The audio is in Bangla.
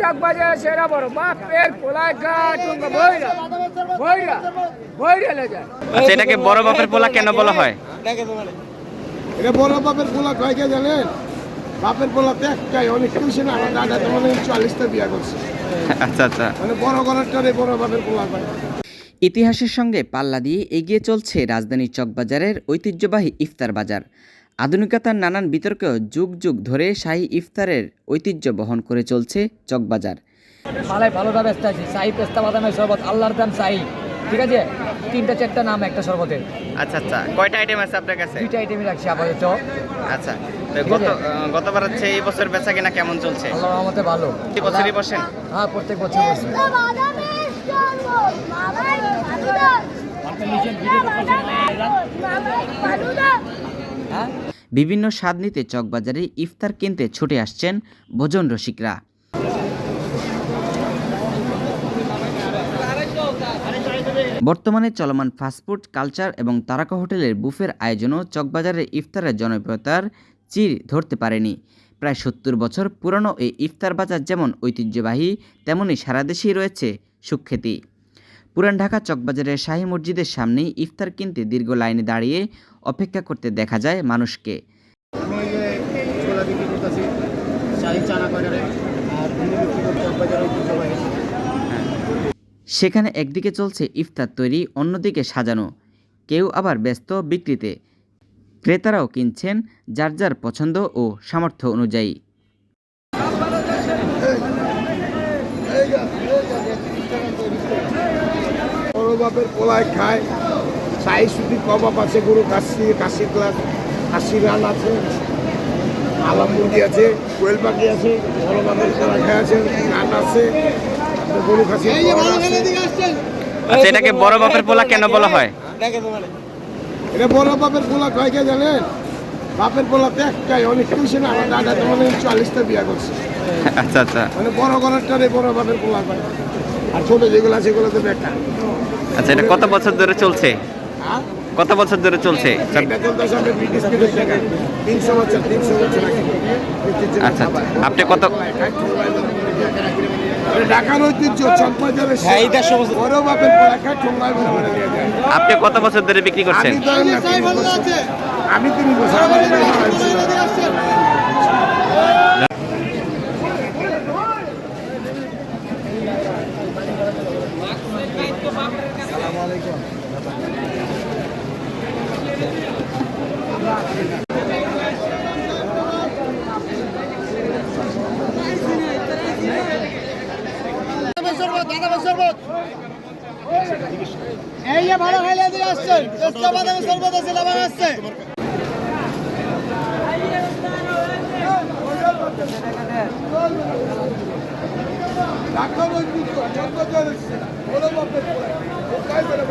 চাক বাজার সেরা বড়। বাপের টুঙ্গা বইরা। বইরা বইরা লে যায়। আচ্ছা এটাকে বড় বাপের পোলা কেন বলা হয়? এটা বড় বাপের পোলা কয় কে জানেন? বাপের পোলা তো একটাই অনেক খুশি না আমার দাদা তো মানে চল্লিশটা বিয়া করছে। আচ্ছা আচ্ছা। মানে বড় বড় বাপের পোলা কয়। ইতিহাসের সঙ্গে পাল্লা দিয়ে এগিয়ে চলছে রাজধানীর চকবাজারের ঐতিহ্যবাহী ইফতার বাজার। আধুনিকতার নানান বিতর্কেও যুগ যুগ ধরে শাহী ইফতারের ঐতিহ্য বহন করে চলছে চকবাজার। মালাই ভালোটা ব্যস্ত আছি। সাই পেস্তা বাদামের শরবত আল্লাহর দাম সাই ঠিক আছে? তিনটা চারটা নাম একটা শরবতের আচ্ছা আচ্ছা। কয়টা আইটেম আছে আপনার কাছে? দুইটা আইটেমই রাখছি আপাতত। আচ্ছা। গত গতবার হচ্ছে এই বছর বেচা কিনা কেমন চলছে? আল্লাহর রহমতে ভালো। প্রতি বছরই বসেন? হ্যাঁ প্রত্যেক বছর বসে। বাদামের শরবত মালাই ফালুদা মালাই ফালুদা হ্যাঁ? বিভিন্ন স্বাদ নিতে চকবাজারে ইফতার কিনতে ছুটে আসছেন ভোজন রসিকরা। বর্তমানে চলমান ফাস্টফুড কালচার এবং তারকা হোটেলের বুফের আয়োজনও চকবাজারের ইফতারের জনপ্রিয়তার চির ধরতে পারেনি। প্রায় সত্তর বছর পুরনো এই ইফতার বাজার যেমন ঐতিহ্যবাহী, তেমনি সারা দেশেই রয়েছে সুখ্যাতি। পুরান ঢাকা চকবাজারের শাহী মসজিদের সামনেই ইফতার কিনতে দীর্ঘ লাইনে দাঁড়িয়ে অপেক্ষা করতে দেখা যায় মানুষকে। এই সেখানে একদিকে চলছে ইফতার তৈরি, অন্যদিকে সাজানো। কেউ আবার ব্যস্ত বিক্রিতে। ক্রেতারাও কিনছেন যার যার পছন্দ ও সামর্থ্য অনুযায়ী। বড় বাপের পোলায় খায়। সাই সুতি কবাব আছে গরু কাশি কাশি ক্লাস কাশির রান আছে আলাম মুরগি আছে কোয়েল পাখি আছে বড় বাপের পোলা খায় আছে রান আছে গরু খাসি আচ্ছা এটাকে বড় বাপের পোলা কেন বলা হয়? এটা বড় বাপের পোলা কয় কে জানেন? বাপের পোলা তো একটাই অনেক কিছু না আমার দাদা তো মানে চল্লিশটা বিয়া করছে। আচ্ছা আচ্ছা। মানে বড় ঘরেরটারে বড় বাপের পোলা কয়। আর ছোট যেগুলো আছে সেগুলো তো বেকার। আচ্ছা এটা কত বছর ধরে চলছে হ্যাঁ কত বছর ধরে চলছে আচ্ছা আপনি কত আপনি কত বছর ধরে বিক্রি করছেন আমি বাদামের এই যে ভালো খাইলে এদিকে আসছেন বাদামের শরবত আছে লাভার আসছে। ঢাকা মজবুত করে যত জল এসছে ওরা বাপের পড়ে ও কাজ করে